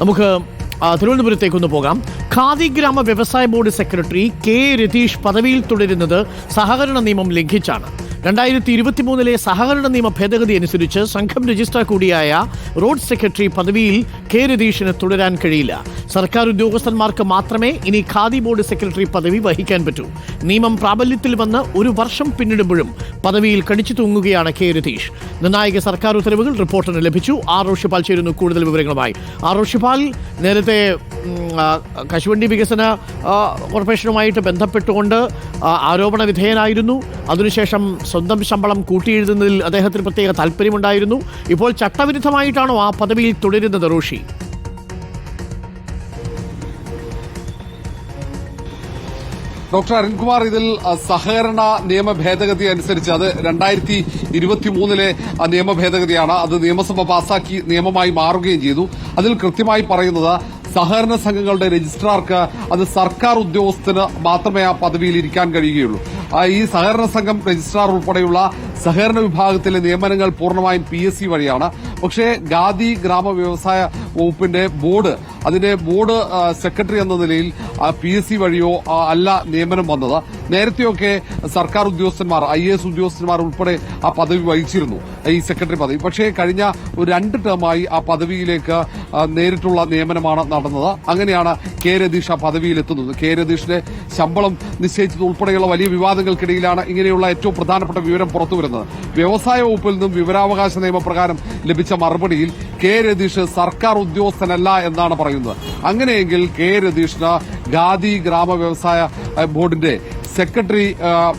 നമുക്ക് ആ, തിരുവനന്തപുരത്തേക്കൊന്ന് പോകാം ഖാദി ഗ്രാമ വ്യവസായ ബോർഡ് സെക്രട്ടറി കെ രതീഷ് പദവിയിൽ തുടരുന്നത് സഹകരണ നിയമം ലംഘിച്ചാണ്. രണ്ടായിരത്തി ഇരുപത്തി മൂന്നിലെ സഹകരണ നിയമ ഭേദഗതി അനുസരിച്ച് സംഘം രജിസ്ട്രാർ കൂടിയായ റോഡ് സെക്രട്ടറി പദവിയിൽ കെ രതീഷിന് തുടരാൻ കഴിയില്ല. സർക്കാർ ഉദ്യോഗസ്ഥന്മാർക്ക് മാത്രമേ ഇനി ഖാദി ബോർഡ് സെക്രട്ടറി പദവി വഹിക്കാൻ പറ്റൂ. നിയമം പ്രാബല്യത്തിൽ വന്ന് ഒരു വർഷം പിന്നിടുമ്പോഴും പദവിയിൽ കടിച്ചു തൂങ്ങുകയാണ് കെ രതീഷ്. നിർണായക സർക്കാർ ഉത്തരവുകൾ റിപ്പോർട്ടിന് ലഭിച്ചു. ആർ റോഷിപാൽ ചേരുന്നു കൂടുതൽ വിവരങ്ങളുമായി. ആർ റോഷിപാൽ നേരത്തെ കശുവണ്ടി വികസന കോർപ്പറേഷനുമായിട്ട് ബന്ധപ്പെട്ടുകൊണ്ട് ആരോപണ വിധേയനായിരുന്നു. അതിനുശേഷം സ്വന്തം ശമ്പളം കൂട്ടിയെഴുതുന്നതിൽ അദ്ദേഹത്തിന് പ്രത്യേക താല്പര്യമുണ്ടായിരുന്നു. ഇപ്പോൾ ചട്ടവിരുദ്ധമായിട്ടാണോ ആ പദവിയിൽ തുടരുന്നത് റോഷി? ഡോക്ടർ അരുൺകുമാർ ഇതിൽ സഹകരണ നിയമ ഭേദഗതി അനുസരിച്ച് അത് രണ്ടായിരത്തി ഇരുപത്തി മൂന്നിലെ നിയമ ഭേദഗതിയാണ്. അത് നിയമസഭ പാസാക്കി നിയമമായി മാറുകയും ചെയ്തു. അതിൽ കൃത്യമായി പറയുന്നത് സഹകരണ സംഘങ്ങളുടെ രജിസ്ട്രാർക്ക് അത് സർക്കാർ ഉദ്യോഗസ്ഥന് മാത്രമേ ആ പദവിയിൽ ഇരിക്കാൻ കഴിയുകയുള്ളൂ. ഈ സഹകരണ സംഘം രജിസ്ട്രാർ ഉൾപ്പെടെയുള്ള സഹകരണ വിഭാഗത്തിലെ നിയമനങ്ങൾ പൂർണമായും പി വഴിയാണ്. പക്ഷേ ഖാദി ഗ്രാമ വ്യവസായ വകുപ്പിന്റെ ബോർഡ് അതിന്റെ ബോർഡ് സെക്രട്ടറി എന്ന നിലയിൽ പി എസ് സി വഴിയോ അല്ല നിയമനം വന്നത്. നേരത്തെയൊക്കെ സർക്കാർ ഉദ്യോഗസ്ഥന്മാർ ഐ എസ് ഉദ്യോഗസ്ഥന്മാർ ഉൾപ്പെടെ ആ പദവി വഹിച്ചിരുന്നു ഈ സെക്രട്ടറി പദവി. പക്ഷേ കഴിഞ്ഞ ഒരു രണ്ട് ടേമായി ആ പദവിയിലേക്ക് നേരിട്ടുള്ള നിയമനമാണ് നടന്നത്. അങ്ങനെയാണ് കെ രതീഷ് ആ പദവിയിലെത്തുന്നത്. കെ രതീഷിന്റെ ശമ്പളം നിശ്ചയിച്ചത് ഉൾപ്പെടെയുള്ള വലിയ വിവാദങ്ങൾക്കിടയിലാണ് ഇങ്ങനെയുള്ള ഏറ്റവും പ്രധാനപ്പെട്ട വിവരം പുറത്തുവരുന്നത് വ്യവസായ വകുപ്പിൽ നിന്നും വിവരാവകാശ നിയമപ്രകാരം ലഭിച്ച മറുപടിയിൽ കെ രതീഷ് സർക്കാർ ഉദ്യോഗസ്ഥനല്ല എന്നാണ് പറയുന്നത്. അങ്ങനെയെങ്കിൽ കെ രതീഷിന് ഖാദി ഗ്രാമ വ്യവസായ ബോർഡിന്റെ സെക്രട്ടറി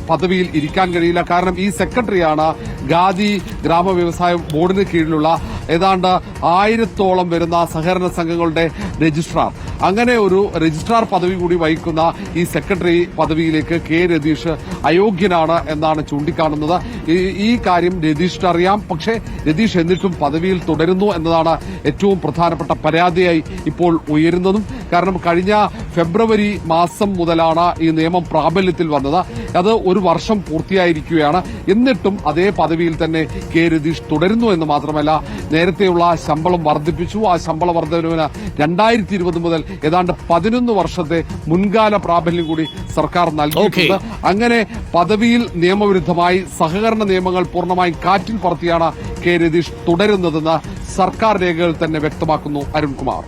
പദവിയിൽ ഇരിക്കാൻ കഴിയില്ല. കാരണം ഈ സെക്രട്ടറിയാണ് ഖാദി ഗ്രാമ വ്യവസായ ബോർഡിന് കീഴിലുള്ള ഏതാണ്ട് ആയിരത്തോളം വരുന്ന സഹകരണ സംഘങ്ങളുടെ രജിസ്ട്രാർ. അങ്ങനെ ഒരു രജിസ്ട്രാർ പദവി കൂടി വഹിക്കുന്ന ഈ സെക്രട്ടറി പദവിയിലേക്ക് കെ രതീഷ് അയോഗ്യനാണ് എന്നാണ് ചൂണ്ടിക്കാണുന്നത്. ഈ- കാര്യം രതീഷിന് അറിയാം. പക്ഷേ രതീഷ് എന്നിട്ടും പദവിയിൽ തുടരുന്നു എന്നതാണ് ഏറ്റവും പ്രധാനപ്പെട്ട പരാതിയായി ഇപ്പോൾ ഉയരുന്നതും. കാരണം കഴിഞ്ഞ ഫെബ്രുവരി മാസം മുതലാണ് ഈ നിയമം പ്രാബല്യത്തിൽ വന്നത്. അത് ഒരു വർഷം പൂർത്തിയായിരിക്കുകയാണ്. എന്നിട്ടും അതേ പദവിയിൽ തന്നെ കെ രതീഷ് തുടരുന്നു എന്ന് മാത്രമല്ല നേരത്തെയുള്ള ശമ്പളം വർദ്ധിപ്പിച്ചു. ആ ശമ്പള വർദ്ധനവിന് രണ്ടായിരത്തി ഇരുപത് മുതൽ ഏതാണ്ട് പതിനൊന്ന് വർഷത്തെ മുൻകാല പ്രാബല്യം കൂടി സർക്കാർ നൽകിയിട്ടുണ്ട്. അങ്ങനെ പദവിയിൽ നിയമവിരുദ്ധമായി സഹകരണ നിയമങ്ങൾ പൂർണമായും കാറ്റിൽ പറത്തിയാണ് കെ രതീഷ് തുടരുന്നതെന്ന് സർക്കാർ രേഖകൾ തന്നെ വ്യക്തമാക്കുന്നു. അരുൺകുമാർ.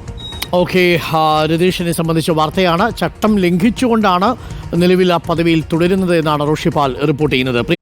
ഓക്കെ രതീഷിനെ സംബന്ധിച്ച വാർത്തയാണ് ചട്ടം ലംഘിച്ചുകൊണ്ടാണ് നിലവിൽ ആ പദവിയിൽ തുടരുന്നത് എന്നാണ് റോഷിപാൽ റിപ്പോർട്ട് ചെയ്യുന്നത്.